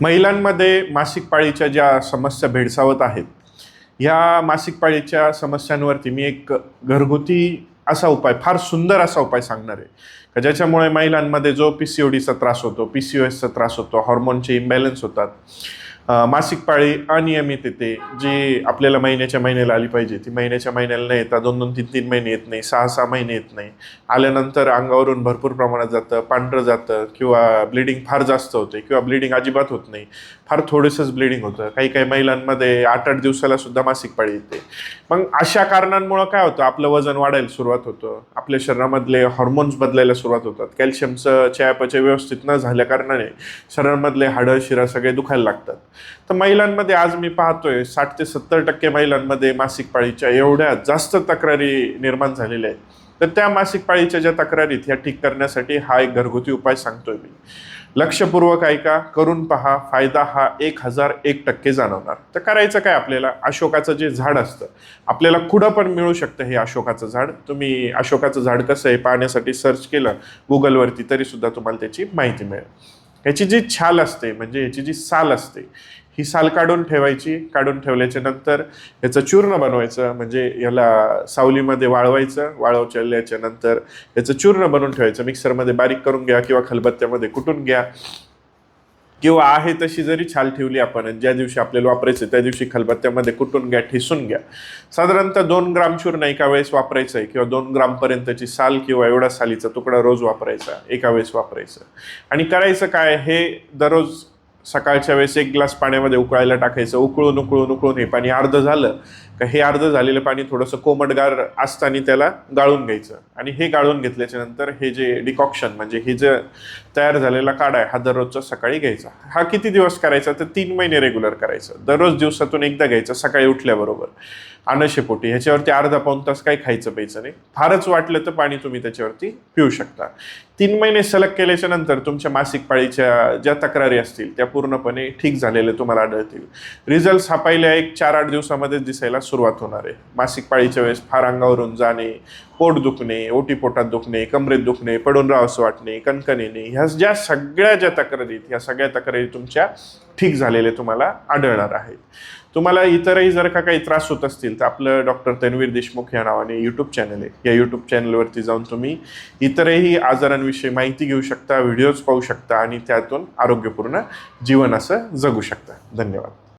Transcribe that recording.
महिलांमध्ये मासिक पाळीच्या ज्या समस्या भेडसावत आहेत ह्या मासिक पाळीच्या समस्यांवरती मी एक घरगुती असा उपाय फार सुंदर असा उपाय सांगणार आहे. का ज्याच्यामुळे महिलांमध्ये जो पी सी ओ डीचा त्रास होतो पी सी ओ एसचा त्रास होतो हॉर्मोनचे इम्बॅलन्स होतात मासिक पाळी अनियमित येते जी आपल्याला महिन्याच्या महिन्याला आली पाहिजे. ती महिन्याच्या महिन्याला नाही येतात दोन दोन तीन तीन महिने येत नाही सहा सहा महिने येत नाही. आल्यानंतर अंगावरून भरपूर प्रमाणात जातं पांढरं जातं किंवा ब्लिडिंग फार जास्त होते किंवा ब्लिडिंग अजिबात होत नाही. फार थोडंसंच ब्लिडिंग होतं. काही काही महिलांमध्ये आठ आठ दिवसाला सुद्धा मासिक पाळी येते. मग अशा कारणांमुळं काय होतं? आपलं वजन वाढायला सुरुवात होतं. आपल्या शरीरामधले हॉर्मोन्स बदलायला सुरुवात होतात. कॅल्शियमचं चयापचय व्यवस्थित न झाल्या कारणाने शरीरामधले हाडं शिरा सगळे दुखायला लागतात. तर महिलांमध्ये आज मी पाहतोय साठ ते सत्तर टक्के महिलांमध्ये मासिक पाळीच्या एवढ्या जास्त तक्रारी निर्माण झालेल्या आहेत. तर त्या मासिक पाळीच्या ज्या तक्रारीत ह्या ठीक करण्यासाठी हा एक घरगुती उपाय सांगतोय मी. लक्षपूर्वक ऐका करून पहा फायदा हा एक हजार एक टक्के जाणवणार. तर करायचं काय आपल्याला? अशोकाचं जे झाड असतं आपल्याला कुठं पण मिळू शकतं हे अशोकाचं झाड. तुम्ही अशोकाचं झाड कसं आहे पाहण्यासाठी सर्च केलं गुगलवरती तरी सुद्धा तुम्हाला त्याची माहिती मिळेल. ह्याची जी छाल असते म्हणजे याची जी साल असते ही साल काढून ठेवायची काढून ठेवल्याच्या नंतर याचं चूर्ण बनवायचं म्हणजे याला सावलीमध्ये वाळवायचं वाळवल्याच्या नंतर याचं चूर्ण बनवून ठेवायचं. मिक्सरमध्ये बारीक करून घ्या किंवा खलबत्त्यामध्ये कुटून घ्या. किंवा आहे तशी जरी छाल ठेवली आपण ज्या दिवशी आपल्याला वापरायचं त्या दिवशी खलबत्त्यामध्ये कुटून घ्या ठिसून घ्या. साधारणतः दोन ग्राम चूर्ण एका वेळेस वापरायचं आहे किंवा दोन ग्रामपर्यंतची साल किंवा एवढा सालीचा तुकडा रोज वापरायचा एका वेळेस वापरायचं. आणि करायचं काय? हे दररोज सकाळच्या वेळेस एक ग्लास पाण्यामध्ये उकळायला टाकायचं उकळून उकळून उकळून हे पाणी अर्ध झालं का हे अर्ध झालेलं पाणी थोडंसं कोमटगार असताना त्याला गाळून घ्यायचं. आणि हे गाळून घेतल्याच्या नंतर हे जे डिकॉक्शन म्हणजे हे जे तयार झालेला काढा आहे हा दररोजचा सकाळी घ्यायचा. हा किती दिवस करायचा? तर तीन महिने रेग्युलर करायचं. दररोज दिवसातून एकदा घ्यायचं सकाळी उठल्याबरोबर. अनशेपोटी ह्याच्यावरती अर्धा पाऊन तास काही खायचं प्यायचं नाही. फारच वाटलं तर पाणी तुम्ही त्याच्यावरती पिऊ शकता. तीन महिने सलग केल्याच्यानंतर तुमच्या मासिक पाळीच्या ज्या तक्रारी असतील त्या पूर्णपणे ठीक झालेल्या तुम्हाला आढळतील. रिझल्ट हा पहिल्या एक चार आठ दिवसामध्येच दिसायला सुरुवात होणार आहे. मासिक पाळीच्या वेळेस फार अंगावरून जाणे पोट दुखणे ओटीपोटात दुखणे कमरेत दुखणे पडून राहावंसं वाटणे कणकण येणे ह्या ज्या सगळ्या ज्या तक्रारी ह्या सगळ्या तक्रारी तुमच्या ठीक झालेल्या तुम्हाला आढळणार आहेत. तुम्हाला इतरही जर का काही त्रास होत असतील तर आपलं डॉक्टर तन्वीर देशमुख या नावाने यूट्यूब चॅनल आहे. या यूट्यूब चॅनलवरती जाऊन तुम्ही इतरही आजारांविषयी माहिती घेऊ शकता व्हिडिओज पाहू शकता आणि त्यातून आरोग्यपूर्ण जीवन असं जगू शकता. धन्यवाद.